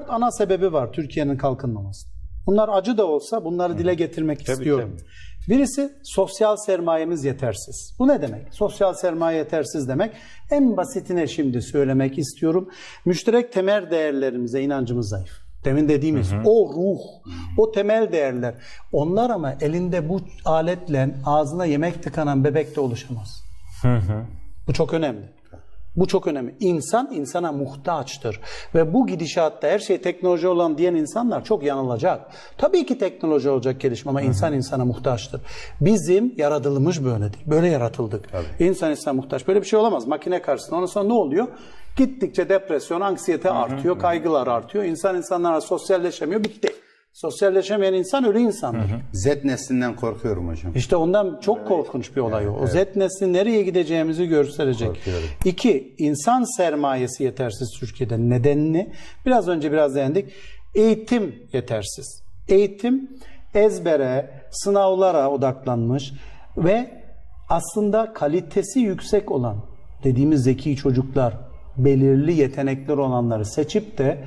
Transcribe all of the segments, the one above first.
Dört ana sebebi var Türkiye'nin kalkınmaması. Bunlar acı da olsa bunları dile getirmek istiyorum. Birisi sosyal sermayemiz yetersiz. Bu ne demek? Sosyal sermaye yetersiz demek. En basitine şimdi söylemek istiyorum. Müşterek temel değerlerimize inancımız zayıf. Demin dediğimiz o ruh, o temel değerler. Onlar ama elinde bu aletle ağzına yemek tıkanan bebekte oluşamaz. Bu çok önemli. Bu çok önemli. İnsan insana muhtaçtır. Ve bu gidişatta her şey teknoloji olan diyen insanlar çok yanılacak. Tabii ki teknoloji olacak gelişme ama insan insana muhtaçtır. Bizim yaratılmış böyledir. Böyle yaratıldık. İnsan insana muhtaç. Böyle bir şey olamaz. Makine karşısında. Ondan sonra ne oluyor? Gittikçe depresyon, anksiyete artıyor, kaygılar artıyor. İnsan insanlarla sosyalleşemiyor. Bitti. Sosyalleşemeyen insan ölü insandır. Z neslinden korkuyorum hocam. İşte ondan çok korkunç bir olay o. O Z nesli nereye gideceğimizi gösterecek. İki, insan sermayesi yetersiz Türkiye'de. Nedenini biraz önce biraz değindik. Eğitim yetersiz. Eğitim ezbere, sınavlara odaklanmış ve aslında kalitesi yüksek olan dediğimiz zeki çocuklar, belirli yetenekler olanları seçip de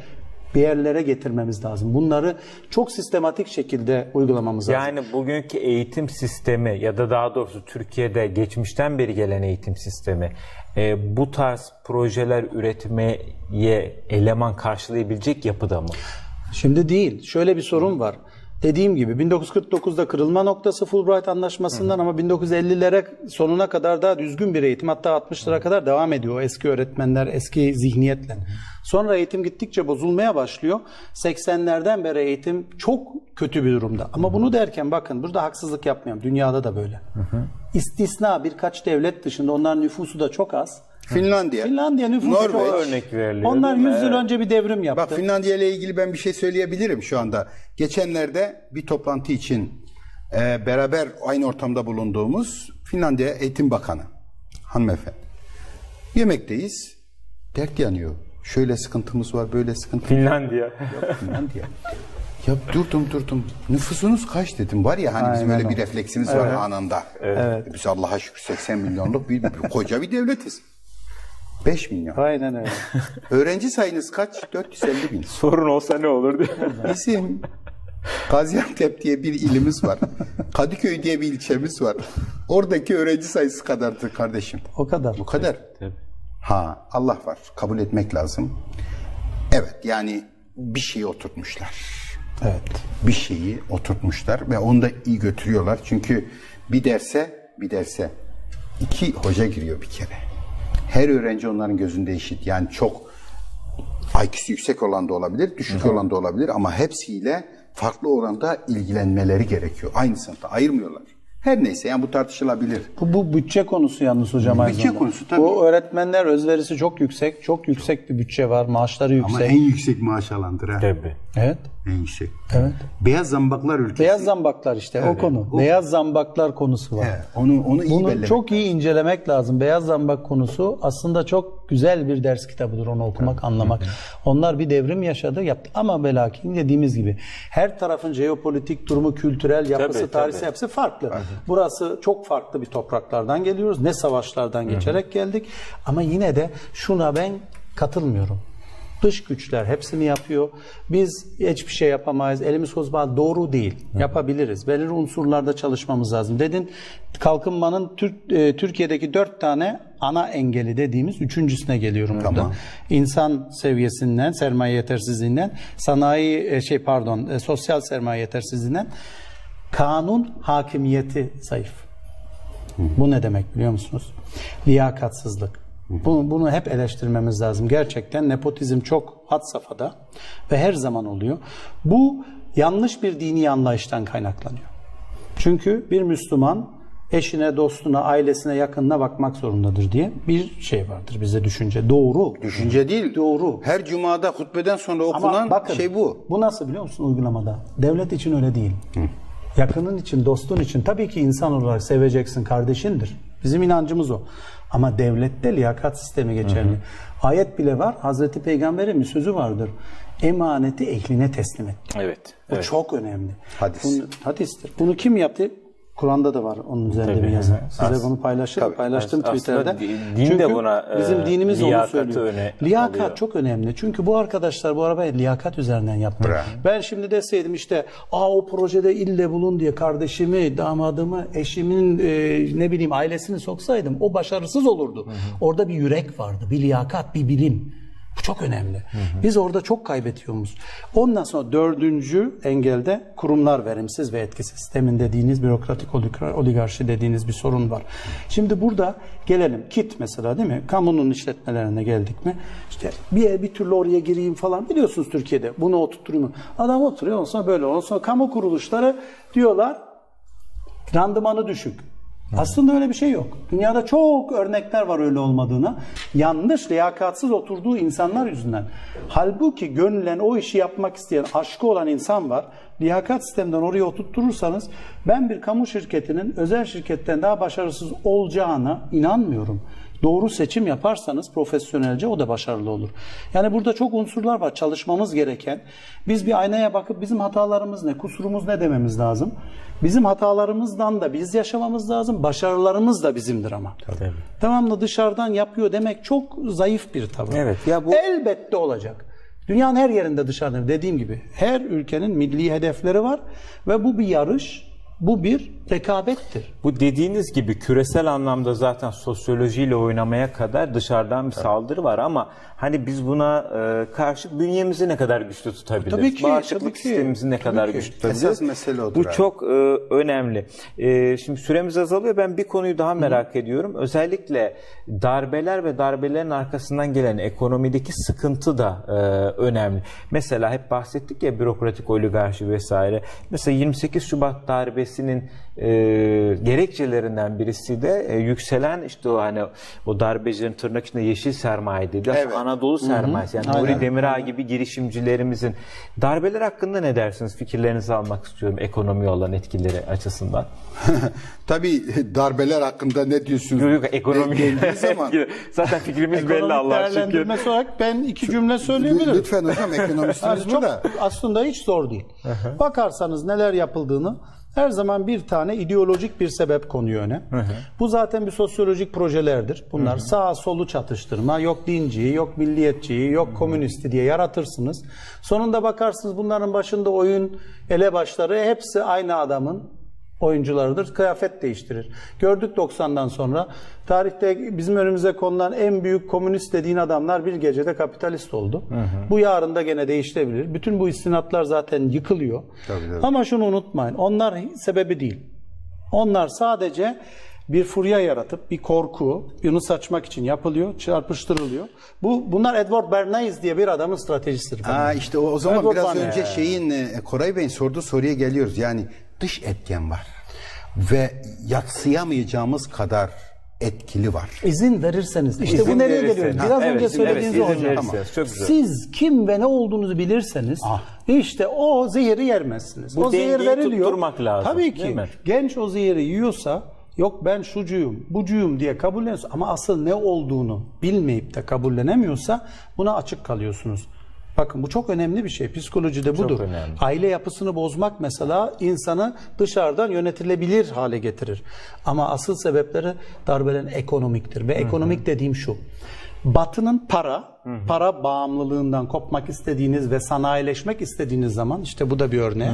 bir yerlere getirmemiz lazım. Bunları çok sistematik şekilde uygulamamız lazım. Yani bugünkü eğitim sistemi ya da daha doğrusu Türkiye'de geçmişten beri gelen eğitim sistemi e, bu tarz projeler üretmeye eleman karşılayabilecek yapıda mı? Şimdi değil. Şöyle bir sorun var. Dediğim gibi 1949'da kırılma noktası Fulbright Anlaşması'ndan ama 1950'lere sonuna kadar daha düzgün bir eğitim hatta 60'lara kadar devam ediyor eski öğretmenler eski zihniyetle. Sonra eğitim gittikçe bozulmaya başlıyor. 80'lerden beri eğitim çok kötü bir durumda. Ama bunu derken bakın burada haksızlık yapmayalım. Dünyada da böyle. İstisna birkaç devlet dışında onların nüfusu da çok az. Finlandiya. Finlandiya nüfusu Norveç. Örnek veriliyor, Onlar değil mi? 100 yıl önce bir devrim yaptı. Bak Finlandiya ile ilgili ben bir şey söyleyebilirim şu anda. Geçenlerde bir toplantı için e, beraber aynı ortamda bulunduğumuz Finlandiya Eğitim Bakanı hanımefendi. Yemekteyiz. Dert yanıyor. Şöyle sıkıntımız var, böyle sıkıntı. Finlandiya. Finlandiya. Ya durdum durdum. Nüfusunuz kaç dedim. Var ya hani bizim Aynen öyle bir o. refleksimiz var anında. Biz Allah'a şükür 80 milyonluk bir, bir koca bir devletiz. 5 milyon. Aynen öyle. Öğrenci sayınız kaç? 450 bin. Sorun olsa ne olur diye. Bizim Gaziantep diye bir ilimiz var. Kadıköy diye bir ilçemiz var. Oradaki öğrenci sayısı kadardır kardeşim. O kadar. Bu kadar. Ha Allah var. Kabul etmek lazım. Evet yani bir şeyi oturtmuşlar. Evet. Bir şeyi oturtmuşlar ve onu da iyi götürüyorlar. Çünkü bir derse bir derse iki hoca giriyor bir kere. Her öğrenci onların gözünde eşit. Yani çok IQ'su yüksek olan da olabilir, düşük olan da olabilir ama hepsiyle farklı oranda ilgilenmeleri gerekiyor. Aynı sınıfta ayırmıyorlar. Her neyse yani bu tartışılabilir. Bu, bu bütçe konusu yalnız hocam aynı Bütçe zamanda. konusu, tabii. Bu öğretmenler özverisi çok yüksek. Çok yüksek bir bütçe var. Maaşları yüksek. yüksek maaş alandır ha. Tabii. Evet. En yüksek. Evet. Beyaz zambaklar ülkesi. Beyaz zambaklar işte o konu. Beyaz zambaklar konusu var. Evet, onu onu iyi Bunu çok iyi incelemek lazım. Beyaz zambak konusu aslında çok güzel bir ders kitabıdır onu okumak, anlamak. Onlar bir devrim yaşadı, yaptı. Ama velakin dediğimiz gibi her tarafın jeopolitik durumu, kültürel yapısı, Tabii, tarihsel tabii. yapısı farklı. Burası çok farklı bir topraklardan geliyoruz. Ne savaşlardan geçerek geldik. Ama yine de şuna ben katılmıyorum. Dış güçler hepsini yapıyor. Biz hiçbir şey yapamayız. Elimiz kolumuz bağlı. Doğru değil. Yapabiliriz. Belirli unsurlarda çalışmamız lazım. Dedin kalkınmanın Türk, e, Türkiye'deki dört tane ana engeli dediğimiz üçüncüsüne geliyorum burada. Tamam. İnsan seviyesinden, sermaye yetersizliğinden, sanayi e, şey pardon, e, sosyal sermaye yetersizliğinden kanun hakimiyeti zayıf. Bu ne demek biliyor musunuz? Liyakatsızlık. Bunu, bunu hep eleştirmemiz lazım. Gerçekten nepotizm çok had safhada ve her zaman oluyor. Bu yanlış bir dini anlayıştan kaynaklanıyor. Çünkü bir Müslüman eşine, dostuna, ailesine, yakınına bakmak zorundadır diye bir şey vardır bize düşünce. Doğru. Düşünce değil. Doğru. Her cumada hutbeden sonra Ama okunan bakın, şey bu. Bu nasıl biliyor musun uygulamada? Devlet için öyle değil. Yakının için, dostun için tabii ki insan olarak seveceksin, kardeşindir. Bizim inancımız o. Ama devlette liyakat sistemi geçerli. Ayet bile var. Hazreti Peygamber'in bir sözü vardır. Emaneti ehline teslim et. Evet. Bu çok önemli. Hadis. Bunu, hadistir. Bunu kim yaptı? Kur'an'da da var onun üzerinde Tabii, bir yazı. hı hı. Size As- bunu paylaşırım. Paylaştım Aslında Twitter'da. din- din de Çünkü buna, e, bizim dinimiz onu söylüyor. öne Liyakat alıyor. çok önemli. Çünkü bu arkadaşlar bu arabayı liyakat üzerinden yaptı. Bravo. Ben şimdi deseydim işte aa o projede ille bulun diye kardeşimi, damadımı, eşimin e, ne bileyim ailesini soksaydım o başarısız olurdu. Orada bir yürek vardı, bir liyakat, bir bilim. Çok önemli. Biz orada çok kaybediyoruz. Ondan sonra dördüncü engelde kurumlar verimsiz ve etkisiz. Demin dediğiniz bürokratik oligar- oligarşi dediğiniz bir sorun var. Şimdi burada gelelim. KIT mesela değil mi? Kamunun işletmelerine geldik mi? İşte bir, bir türlü oraya gireyim falan. Biliyorsunuz Türkiye'de bunu oturtturayım. Adam oturuyor ondan sonra böyle. Ondan sonra kamu kuruluşları diyorlar randımanı düşük. Aslında öyle bir şey yok. Dünyada çok örnekler var öyle olmadığına. Yanlış, liyakatsız oturduğu insanlar yüzünden. Halbuki gönülen o işi yapmak isteyen, aşkı olan insan var. Liyakat sisteminden oraya oturtturursanız ben bir kamu şirketinin özel şirketten daha başarısız olacağına inanmıyorum. Doğru seçim yaparsanız profesyonelce o da başarılı olur. Yani burada çok unsurlar var çalışmamız gereken. Biz bir aynaya bakıp bizim hatalarımız ne, kusurumuz ne dememiz lazım. Bizim hatalarımızdan da biz yaşamamız lazım. Başarılarımız da bizimdir ama. Tabii. Devamlı dışarıdan yapıyor demek çok zayıf bir tavır. Evet, ya bu- Elbette olacak. Dünyanın her yerinde dışarıdan dediğim gibi her ülkenin milli hedefleri var ve bu bir yarış, bu bir rekabettir. Bu dediğiniz gibi küresel anlamda zaten sosyolojiyle oynamaya kadar dışarıdan bir saldırı var ama hani biz buna e, karşı bünyemizi ne kadar güçlü tutabiliriz? Tabii ki, Bağışıklık tabii ki. sistemimizi ne Tabii kadar ki. güçlü tutabiliriz? Esas mesele odur Bu abi. çok e, önemli. E, şimdi süremiz azalıyor. Ben bir konuyu daha merak ediyorum. Özellikle darbeler ve darbelerin arkasından gelen ekonomideki sıkıntı da e, önemli. Mesela hep bahsettik ya bürokratik oligarşi vesaire. Mesela 28 Şubat darbesinin e, gerekçelerinden birisi de e, yükselen işte o hani o darbecilerin tırnak içinde yeşil sermaye dedi. Evet. Anadolu sermayesi yani Aynen. Nuri Demirağ gibi girişimcilerimizin darbeler hakkında ne dersiniz? Fikirlerinizi almak istiyorum ekonomi olan etkileri açısından. Tabii darbeler hakkında ne diyorsunuz? Yok, yok, ekonomi zaman Zaten fikrimiz belli Ekonomik Allah şükür. değerlendirmesi olarak ben iki cümle söyleyebilirim. lütfen hocam Yani ekonomistiniz çok burada. aslında hiç zor değil. Bakarsanız neler yapıldığını her zaman bir tane ideolojik bir sebep konuyor öne. Bu zaten bir sosyolojik projelerdir. Bunlar sağ solu çatıştırma, yok dinciyi, yok milliyetçiyi, yok komünisti diye yaratırsınız. Sonunda bakarsınız bunların başında oyun elebaşları hepsi aynı adamın oyuncularıdır. Kıyafet değiştirir. Gördük 90'dan sonra tarihte bizim önümüze konulan en büyük komünist dediğin adamlar bir gecede kapitalist oldu. Bu yarın da gene değişebilir. Bütün bu istinatlar zaten yıkılıyor. Tabii, tabii. Ama şunu unutmayın. Onlar sebebi değil. Onlar sadece bir furya yaratıp bir korku, bunu saçmak için yapılıyor, çarpıştırılıyor. Bu bunlar Edward Bernays diye bir adamın stratejisidir. Aa işte o, o zaman Edward biraz önce şeyin e, Koray Bey'in sorduğu soruya geliyoruz. Yani dış etken var ve yatsıyamayacağımız kadar etkili var. İzin verirseniz. İşte İzin bu nereye verirseniz. geliyor? Ha, Biraz evet, önce izin- söylediğiniz evet, hocam. güzel. Siz kim ve ne olduğunuzu bilirseniz Ah. işte o zehiri yermezsiniz. Bu o zehir veriliyor. tutturmak lazım, Tabii ki. Genç o zehiri yiyorsa yok ben şucuyum, bucuyum diye kabulleniyorsa ama asıl ne olduğunu bilmeyip de kabullenemiyorsa buna açık kalıyorsunuz. Bakın bu çok önemli bir şey. Psikolojide budur. önemli. Aile yapısını bozmak mesela insanı dışarıdan yönetilebilir hale getirir. Ama asıl sebepleri darbelerin ekonomiktir. Ve ekonomik dediğim şu. Batı'nın para, para bağımlılığından kopmak istediğiniz ve sanayileşmek istediğiniz zaman işte bu da bir örneği.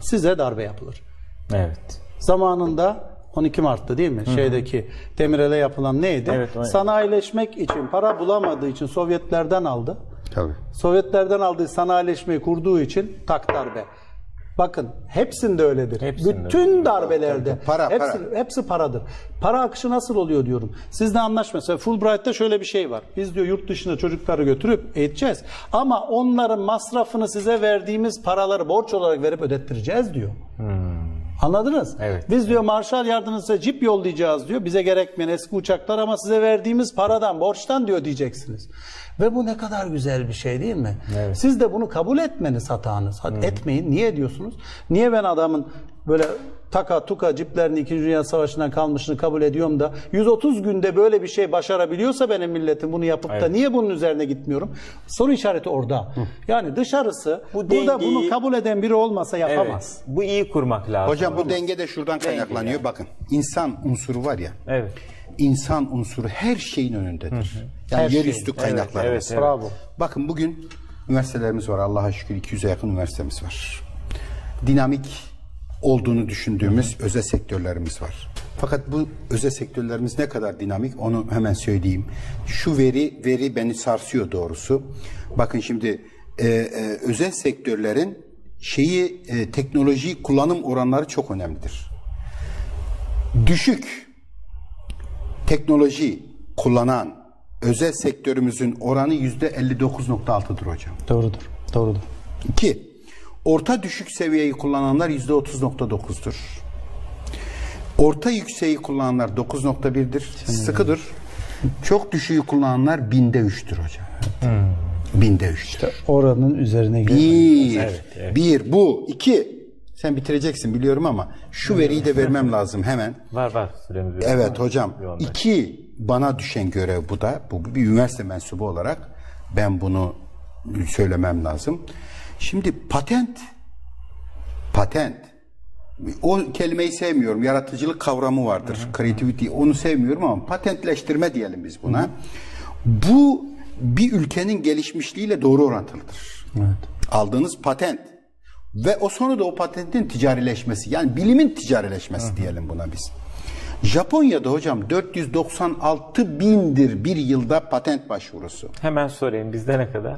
Size darbe yapılır. Evet. Zamanında 12 Mart'ta değil mi? Şeydeki Demirel'e yapılan neydi? Evet, o- Sanayileşmek için para bulamadığı için Sovyetlerden aldı. Tabii. Sovyetlerden aldığı sanayileşmeyi kurduğu için tak darbe. Bakın hepsinde öyledir. Hepsinde Bütün darbelerde Para, hepsi, para. hepsi paradır. Para akışı nasıl oluyor diyorum. Sizle anlaşma. Mesela Fulbright'ta şöyle bir şey var. Biz diyor yurt dışına çocukları götürüp eğiteceğiz. Ama onların masrafını size verdiğimiz paraları borç olarak verip ödettireceğiz diyor. Anladınız? Evet. Biz diyor Marshall yardımcısı cip yollayacağız diyor. Bize gerekmeyen eski uçaklar ama size verdiğimiz paradan, borçtan diyor diyeceksiniz. Ve bu ne kadar güzel bir şey değil mi? Siz de bunu kabul etmeniz hatanız. Hadi Etmeyin. Niye diyorsunuz? Niye ben adamın böyle taka tuka ciplerini 2. Dünya Savaşı'ndan kalmışını kabul ediyorum da 130 günde böyle bir şey başarabiliyorsa benim milletim bunu yapıp da niye bunun üzerine gitmiyorum? Soru işareti orada. Yani dışarısı Bu burada dengeyi- bunu kabul eden biri olmasa Evet. yapamaz. Bu iyi kurmak lazım. Hocam bu denge de şuradan kaynaklanıyor. Bakın insan unsuru var ya. Evet. İnsan unsuru her şeyin önündedir. Yani Her yerüstü şeyin. kaynaklarımız. Evet, evet. Bravo. Bakın bugün üniversitelerimiz var. Allah'a şükür 200'e yakın üniversitemiz var. Dinamik olduğunu düşündüğümüz özel sektörlerimiz var. Fakat bu özel sektörlerimiz ne kadar dinamik onu hemen söyleyeyim. Şu veri veri beni sarsıyor doğrusu. Bakın şimdi e, e, özel sektörlerin şeyi e, teknoloji kullanım oranları çok önemlidir. Düşük teknoloji kullanan özel sektörümüzün oranı yüzde 59.6'dır hocam. Doğrudur. Doğrudur. İki, orta düşük seviyeyi kullananlar yüzde 30.9'dur. Orta yükseği kullananlar 9.1'dir. Sıkıdır. Çok düşüğü kullananlar binde 3'tür hocam. Binde 3'tür. Oranın üzerine gidelim. Bir, bir bu. iki, sen bitireceksin biliyorum ama şu veriyi de vermem lazım hemen. Var var süremiz yok. Evet hocam. İki bana düşen görev bu da. Bu bir üniversite mensubu olarak ben bunu söylemem lazım. Şimdi patent patent o kelimeyi sevmiyorum. Yaratıcılık kavramı vardır. Creativity onu sevmiyorum ama patentleştirme diyelim biz buna. Bu bir ülkenin gelişmişliğiyle doğru orantılıdır. Aldığınız patent ve o sonra da o patentin ticarileşmesi yani bilimin ticarileşmesi diyelim buna biz. Japonya'da hocam 496 bindir bir yılda patent başvurusu. Hemen sorayım bizde ne kadar?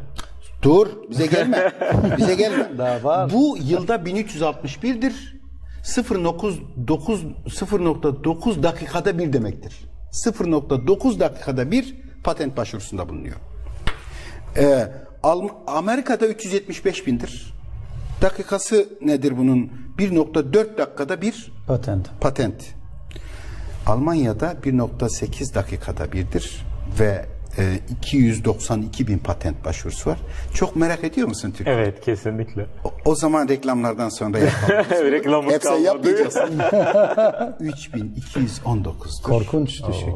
Dur bize gelme. bize gelme. Daha var. Bu yılda 1361'dir. 0.9 0.9 dakikada bir demektir. 0.9 dakikada bir patent başvurusunda bulunuyor. Ee, Amerika'da 375 bindir. Dakikası nedir bunun? 1.4 dakikada bir Patent. patent. Almanya'da 1.8 dakikada birdir ve e, 292 bin patent başvurusu var. Çok merak ediyor musun Türkiye? Evet kesinlikle. O, o zaman reklamlardan sonra yapalım. Reklamımız Hepsi kalmadı. yapmayacağız. 3219'dur. Korkunç düşük.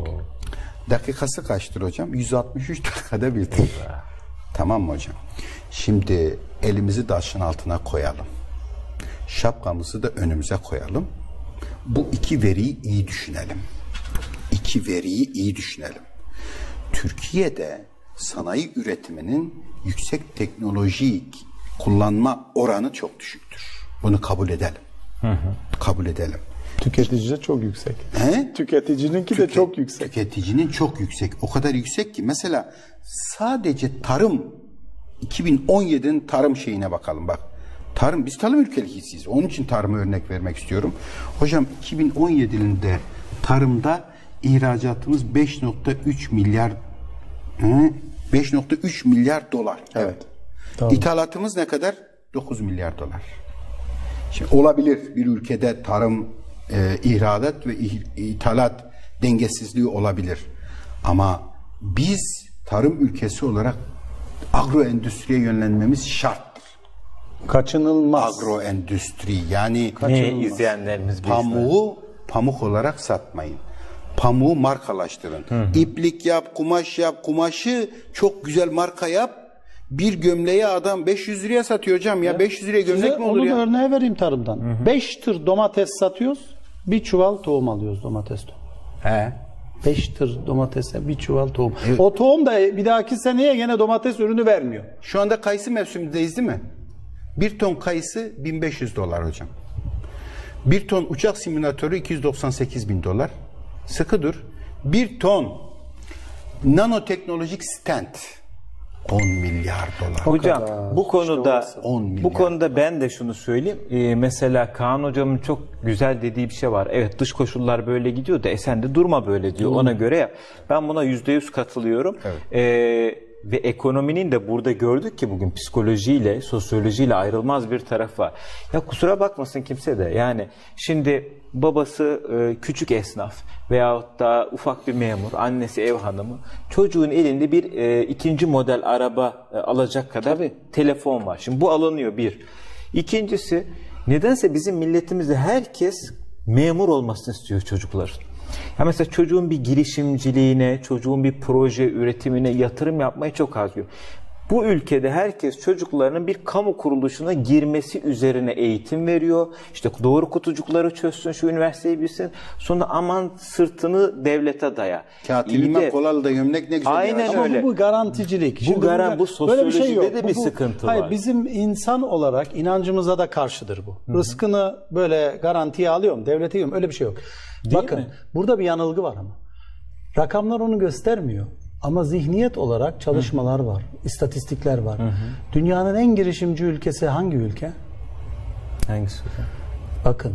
Dakikası kaçtır hocam? 163 dakikada birdir. tamam mı hocam? Şimdi elimizi taşın altına koyalım. Şapkamızı da önümüze koyalım. Bu iki veriyi iyi düşünelim. İki veriyi iyi düşünelim. Türkiye'de sanayi üretiminin yüksek teknolojik kullanma oranı çok düşüktür. Bunu kabul edelim. Kabul edelim. Tüketicide çok yüksek. He? Tüketicininki de çok yüksek. Tüketicinin çok yüksek. O kadar yüksek ki mesela sadece tarım 2017'nin tarım şeyine bakalım bak. Tarım biz tarım ülkesiyiz. Onun için tarıma örnek vermek istiyorum. Hocam 2017 yılında tarımda ihracatımız 5.3 milyar hı? 5.3 milyar dolar. Evet. Tamam. İthalatımız ne kadar? 9 milyar dolar. Şimdi olabilir bir ülkede tarım, e, ihracat ve ithalat dengesizliği olabilir. Ama biz tarım ülkesi olarak agro endüstriye yönlenmemiz şarttır. Kaçınılmaz. Agro endüstri yani Ne izleyenlerimiz pamuğu pamuk olarak satmayın. Pamuğu markalaştırın. İplik yap, kumaş yap, kumaşı çok güzel marka yap. Bir gömleği adam 500 liraya satıyor hocam ya. 500 liraya gömlek mi olur onun ya? örneği vereyim tarımdan. 5 tır domates satıyoruz. Bir çuval tohum alıyoruz domates tohum. He. 5 tır domatese bir çuval tohum. O tohum da bir dahaki seneye gene domates ürünü vermiyor. Şu anda kayısı mevsimindeyiz değil mi? Bir ton kayısı 1500 dolar hocam. Bir ton uçak simülatörü 298 bin dolar. Sıkı dur. Bir ton nanoteknolojik stent 10 milyar dolar. Hocam bu konuda 10 milyar. bu konuda ben de şunu söyleyeyim. Ee, mesela Kaan hocamın çok güzel dediği bir şey var. Evet dış koşullar böyle gidiyor da e sen de durma böyle diyor. Ona göre yap. Ben buna yüzde yüz katılıyorum. Ee, ve ekonominin de burada gördük ki bugün psikolojiyle, sosyolojiyle ayrılmaz bir taraf var. Ya kusura bakmasın kimse de. Yani şimdi babası e, küçük esnaf veyahut da ufak bir memur, annesi ev hanımı çocuğun elinde bir e, ikinci model araba e, alacak kadar telefon var. Şimdi bu alınıyor bir. İkincisi nedense bizim milletimizde herkes memur olmasını istiyor çocuklar. Ya mesela çocuğun bir girişimciliğine, çocuğun bir proje üretimine yatırım yapmayı çok harcıyor. Bu ülkede herkes çocuklarının bir kamu kuruluşuna girmesi üzerine eğitim veriyor. İşte doğru kutucukları çözsün, şu üniversiteyi bilsin. Sonra aman sırtını devlete daya. Katilime kolalı da gömlek ne güzel. Aynen ya. Ama öyle. bu, bu garanticilik. Bu garan- gar- bu böyle bir şey sosyolojide yok. de bir bu- sıkıntı hayır, var. Bizim insan olarak inancımıza da karşıdır bu. Rızkını böyle garantiye alıyorum, devlete yiyorum. Öyle bir şey yok. Bakın mi? burada bir yanılgı var ama. Rakamlar onu göstermiyor. Ama zihniyet olarak çalışmalar var, istatistikler var. Dünyanın en girişimci ülkesi hangi ülke? Hangisi? Bakın,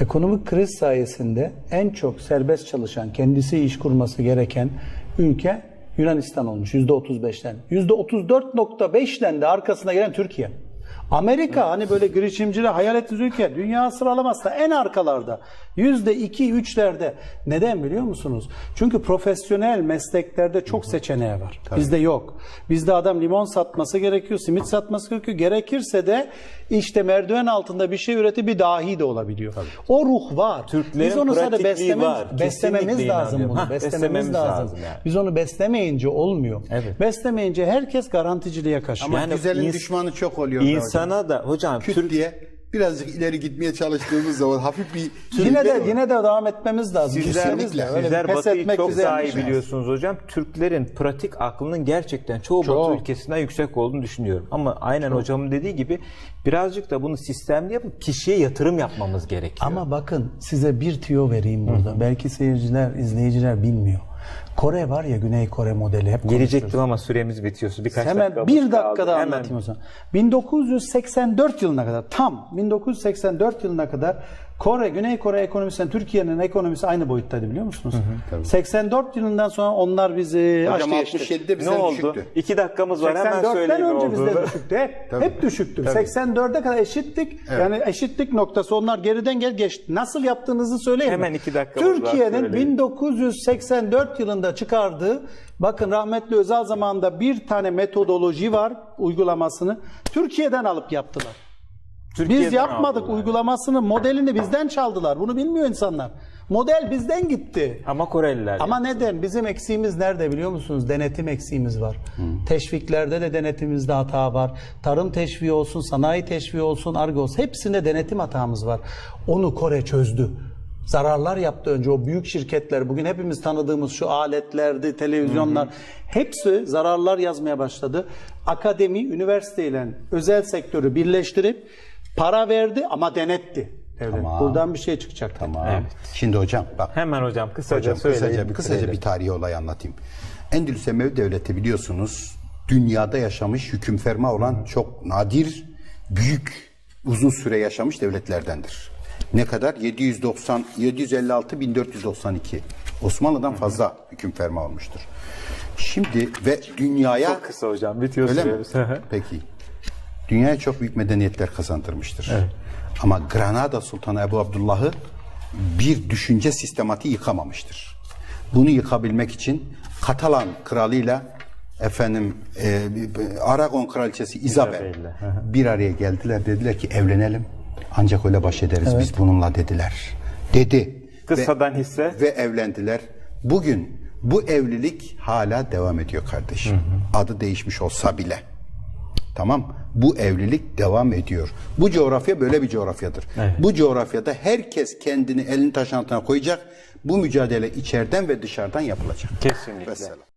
ekonomik kriz sayesinde en çok serbest çalışan, kendisi iş kurması gereken ülke Yunanistan olmuş %35'ten. %34.5'ten de arkasına gelen Türkiye. Amerika hani böyle girişimciler hayal ettiğiniz ülke dünya sıralamasında en arkalarda. %2 3'lerde. Neden biliyor musunuz? Çünkü profesyonel mesleklerde çok seçeneği var. Bizde yok. Bizde adam limon satması gerekiyor, simit satması gerekiyor. Gerekirse de işte merdiven altında bir şey üretip bir dahi de olabiliyor. O ruh var. Türklerin Biz onu sadece beslememiz, var. beslememiz lazım bunu. Hah, beslememiz, beslememiz lazım. lazım yani. Biz onu beslemeyince olmuyor. Evet. Beslemeyince herkes garanticiliğe kaçıyor. Ama Yani güzelin ins- düşmanı çok oluyor. da hocam. İnsana da hocam Küt Türk diye birazcık ileri gitmeye çalıştığımız zaman hafif bir yine de Var. yine de devam etmemiz lazım. Sizler, Kesinlikle. Öyle sizler pes Batı'yı çok daha iyi şey. biliyorsunuz hocam. Türklerin pratik aklının gerçekten çoğu Çok. Batı ülkesinden yüksek olduğunu düşünüyorum. Ama aynen hocamın dediği gibi birazcık da bunu sistemli yapıp kişiye yatırım yapmamız gerekiyor. Ama bakın size bir tüyo vereyim burada. Belki seyirciler, izleyiciler bilmiyor. Kore var ya Güney Kore modeli hep Gelecektim ama süremiz bitiyor. Birkaç Hemen dakikamız bir kaldı. dakikada Hemen anlatayım o zaman. 1984 yılına kadar tam 1984 yılına kadar Kore, Güney Kore ekonomisiyle Türkiye'nin ekonomisi aynı boyuttaydı biliyor musunuz? 84 yılından sonra onlar bizi Hocam aştı geçti. 67'de Ne bizden oldu? düşüktü. İki dakikamız var hemen 84'ten söyleyeyim ne önce bizde düşüktü. Hep, Tabii. hep düşüktü. Tabii. 84'e kadar eşittik. Yani eşitlik noktası onlar geriden gel geçti. Nasıl yaptığınızı söyleyeyim mi? Hemen iki dakikamız var, Türkiye'nin söyleyin. 1984 yılında çıkardığı bakın rahmetli Özal zamanında bir tane metodoloji var uygulamasını Türkiye'den alıp yaptılar. Türkiye'den Biz yapmadık aldılar. uygulamasını, modelini bizden çaldılar. Bunu bilmiyor insanlar. Model bizden gitti. Ama Koreliler. Ama neden? Bizim eksiğimiz nerede biliyor musunuz? Denetim eksiğimiz var. Teşviklerde de denetimimizde hata var. Tarım teşviği olsun, sanayi teşviği olsun, argo olsun. Hepsinde denetim hatamız var. Onu Kore çözdü. Zararlar yaptı önce o büyük şirketler. Bugün hepimiz tanıdığımız şu aletlerdi, televizyonlar. Hepsi zararlar yazmaya başladı. Akademi, üniversiteyle özel sektörü birleştirip para verdi ama denetti. devlet. Tamam. Buradan bir şey çıkacak. Tamam. Evet. Şimdi hocam bak. Hemen hocam kısaca Hocam söyleyin. kısaca, kısaca bitirelim. bir tarihi olay anlatayım. Endülüs Emevi Devleti biliyorsunuz dünyada yaşamış hüküm ferma olan çok nadir, büyük, uzun süre yaşamış devletlerdendir. Ne kadar? 790 756 1492. Osmanlı'dan fazla hüküm ferma olmuştur. Şimdi ve dünyaya Çok kısa hocam bitiyor Öyle mi? süremiz. Peki. Dünyaya çok büyük medeniyetler kazandırmıştır. Ama Granada Sultanı Ebu Abdullah'ı bir düşünce sistematiği yıkamamıştır. Bunu yıkabilmek için Katalan kralıyla efendim e, Aragon kraliçesi Isabel hı bir araya geldiler dediler ki evlenelim. Ancak öyle baş ederiz biz bununla dediler. Dedi. Kısadan hisse. Ve evlendiler. Bugün bu evlilik hala devam ediyor kardeşim. Adı değişmiş olsa bile. Tamam. Bu evlilik devam ediyor. Bu coğrafya böyle bir coğrafyadır. Bu coğrafyada herkes kendini elini taşın altına koyacak. Bu mücadele içeriden ve dışarıdan yapılacak. Kesinlikle. Vesselam.